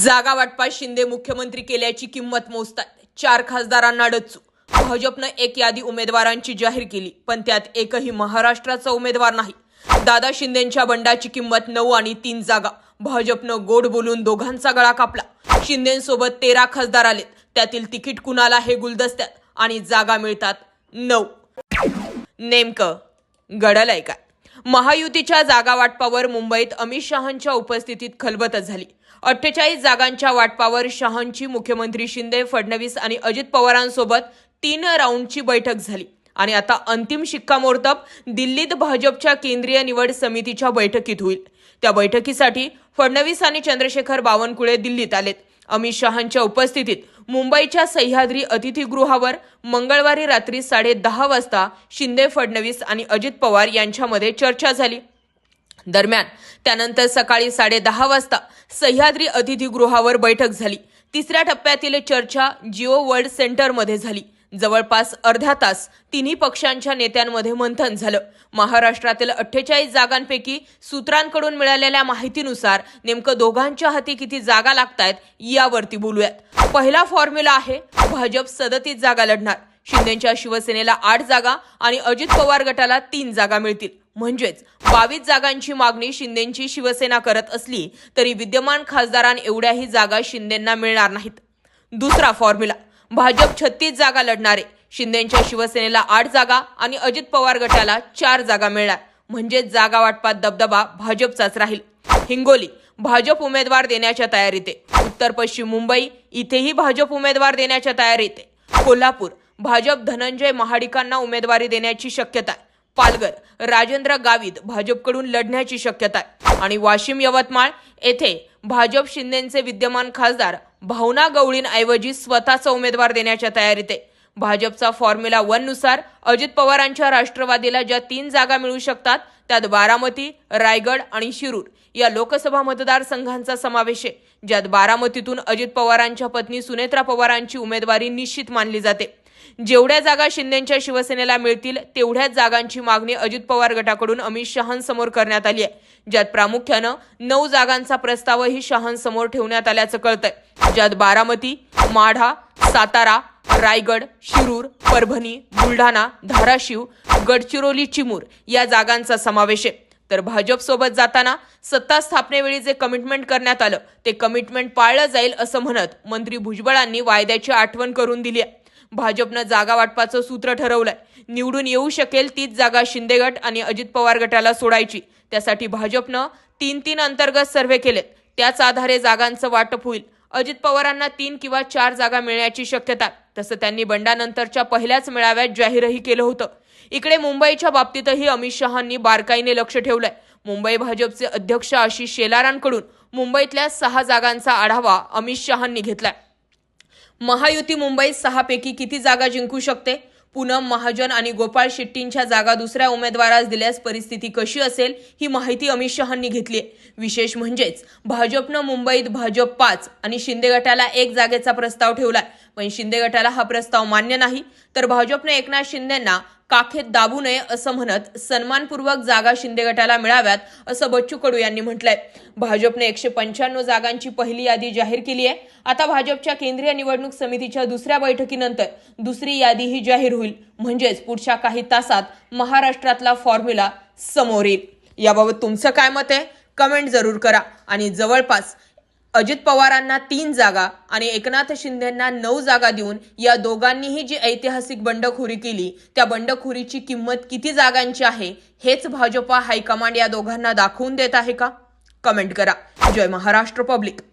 जागा वाटपा शिंदे मुख्यमंत्री केल्याची किंमत मोजतात चार खासदारांना डच्चू भाजपनं एक यादी उमेदवारांची जाहीर केली पण त्यात एकही महाराष्ट्राचा उमेदवार नाही. दादा शिंदेंच्या बंडाची किंमत नऊ आणि तीन जागा. भाजपनं गोड बोलून दोघांचा गळा कापला. शिंदेसोबत तेरा खासदार आलेत. त्यातील तिकीट कुणाला हे गुलदस्त्यात? आणि जागा मिळतात नऊ. नेमकं घडलंय काय? महायुतीच्या जागा वाटपावर मुंबईत अमित शहांच्या उपस्थितीत खलबतच झाली. अठ्ठेचाळीस जागांच्या वाटपावर शहांची मुख्यमंत्री शिंदे फडणवीस आणि अजित पवारांसोबत तीन राऊंडची बैठक झाली. आणि आता अंतिम शिक्कामोर्तब दिल्लीत भाजपच्या केंद्रीय निवड समितीच्या बैठकीत होईल. त्या बैठकीसाठी फडणवीस आणि चंद्रशेखर बावनकुळे दिल्लीत आलेत. अमित शहांच्या उपस्थितीत मुंबईच्या सह्याद्री अतिथीगृहावर मंगळवारी रात्री साडे दहा वाजता शिंदे फडणवीस आणि अजित पवार यांच्यामध्ये चर्चा झाली. दरम्यान त्यानंतर सकाळी साडे दहा वाजता सह्याद्री अतिथीगृहावर बैठक झाली. तिसऱ्या टप्प्यातील चर्चा जिओ वर्ल्ड सेंटरमध्ये झाली. जवळपास अर्धा तास तिन्ही पक्षांच्या नेत्यांमध्ये मंथन झालं. महाराष्ट्रातील अठ्ठेचाळीस जागांपैकी सूत्रांकडून मिळालेल्या माहितीनुसार नेमकं दोघांच्या हाती किती जागा लागतायत यावरती बोलूयात. पहिला फॉर्म्युला आहे भाजप सदतीस जागा लढणार. शिंदेच्या शिवसेनेला आठ जागा आणि अजित पवार गटाला तीन जागा मिळतील. म्हणजेच बावीस जागांची मागणी शिंदेची शिवसेना करत असली तरी विद्यमान खासदारां एवढ्याही जागा शिंदेंना मिळणार नाहीत. दुसरा फॉर्म्युला भाजप छत्तीस जागा लढणारे. शिंदेच्या शिवसेनेला आठ जागा आणि अजित पवार गटाला चार जागा मिळणार. म्हणजे जागा वाटपात दबदबा भाजपचाच राहील. हिंगोली भाजप उमेदवार देण्याच्या तयारीत. आहे उत्तर पश्चिम मुंबई इथेही भाजप उमेदवार देण्याच्या तयारीत. आहे कोल्हापूर भाजप धनंजय महाडिकांना उमेदवारी देण्याची शक्यता आहे. पालघर राजेंद्र गावित भाजपकडून लढण्याची शक्यता आहे. आणि वाशिम यवतमाळ येथे भाजप शिंदेचे विद्यमान खासदार भावना गवळींऐवजी स्वतःचा उमेदवार देण्याच्या तयारीत आहे. भाजपचा फॉर्म्युला वननुसार अजित पवारांच्या राष्ट्रवादीला ज्या तीन जागा मिळू शकतात त्यात बारामती रायगड आणि शिरूर या लोकसभा मतदारसंघांचा समावेश आहे ज्यात बारामतीतून अजित पवारांच्या पत्नी सुनेत्रा पवारांची उमेदवारी निश्चित मानली जाते. जेवढ्या जागा शिंदेच्या शिवसेनेला मिळतील तेवढ्याच जागांची मागणी अजित पवार गटाकडून अमित शहांसमोर करण्यात आली आहे. ज्यात प्रामुख्यानं नऊ जागांचा प्रस्तावही शहांसमोर ठेवण्यात आल्याचं कळतंय. ज्यात बारामती माढा सातारा रायगड शिरूर परभणी बुलढाणा धाराशिव गडचिरोली चिमूर या जागांचा समावेश आहे. तर भाजपसोबत जाताना सत्ता स्थापनेवेळी जे कमिटमेंट करण्यात आलं ते कमिटमेंट पाळलं जाईल असं म्हणत मंत्री भुजबळांनी वायद्याची आठवण करून दिली आहे. भाजपनं जागा वाटपाचं सूत्र ठरवलंय. निवडून येऊ शकेल तीच जागा शिंदे गट आणि अजित पवार गटाला सोडायची. त्यासाठी भाजपनं तीन तीन अंतर्गत सर्व्हे केलेत. त्याच आधारे जागांचं वाटप होईल. अजित पवारांना तीन किंवा चार जागा मिळण्याची शक्यता. तसं त्यांनी बंडानंतरच्या पहिल्याच मेळाव्यात जाहीरही केलं होतं. इकडे मुंबईच्या बाबतीतही अमित शहांनी बारकाईने लक्ष ठेवलंय. मुंबई भाजपचे अध्यक्ष आशिष शेलारांकडून मुंबईतल्या सहा जागांचा आढावा अमित शहांनी घेतलाय. महायुती मुंबईत सहापैकी किती जागा जिंकू शकते? पूनम महाजन आणि गोपाळ शेट्टींच्या जागा दुसऱ्या उमेदवारास दिल्यास परिस्थिती कशी असेल ही माहिती अमित शहांनी घेतली आहे. विशेष म्हणजेच भाजपनं मुंबईत भाजप पाच आणि शिंदे गटाला एक जागेचा प्रस्ताव ठेवलाय. पण शिंदे गटाला हा प्रस्ताव मान्य नाही. तर भाजपने एकनाथ शिंदेंना काखेत दाबू नये असं म्हणत सन्मानपूर्वक जागा शिंदे गटाला मिळाव्यात असं बच्चू कडू यांनी म्हटलंय. भाजपने एकशे पंच्याण्णव जागांची पहिली यादी जाहीर केली आहे. आता भाजपच्या केंद्रीय निवडणूक समितीच्या दुसऱ्या बैठकीनंतर दुसरी यादीही जाहीर होईल. म्हणजेच पुढच्या काही तासात महाराष्ट्रातला फॉर्म्युला समोर येईल याबाबत तुमचं काय मत आहे? कमेंट जरूर करा. आणि जवळपास अजित पवारांना तीन जागा आणि एकनाथ शिंदेंना नऊ जागा देऊन या दोघांनीही जी ऐतिहासिक बंडखोरी केली त्या बंडखोरीची किंमत किती जागांची आहे हेच भाजपा हायकमांड या दोघांना दाखवून देत आहे का? कमेंट करा. जय महाराष्ट्र पब्लिक.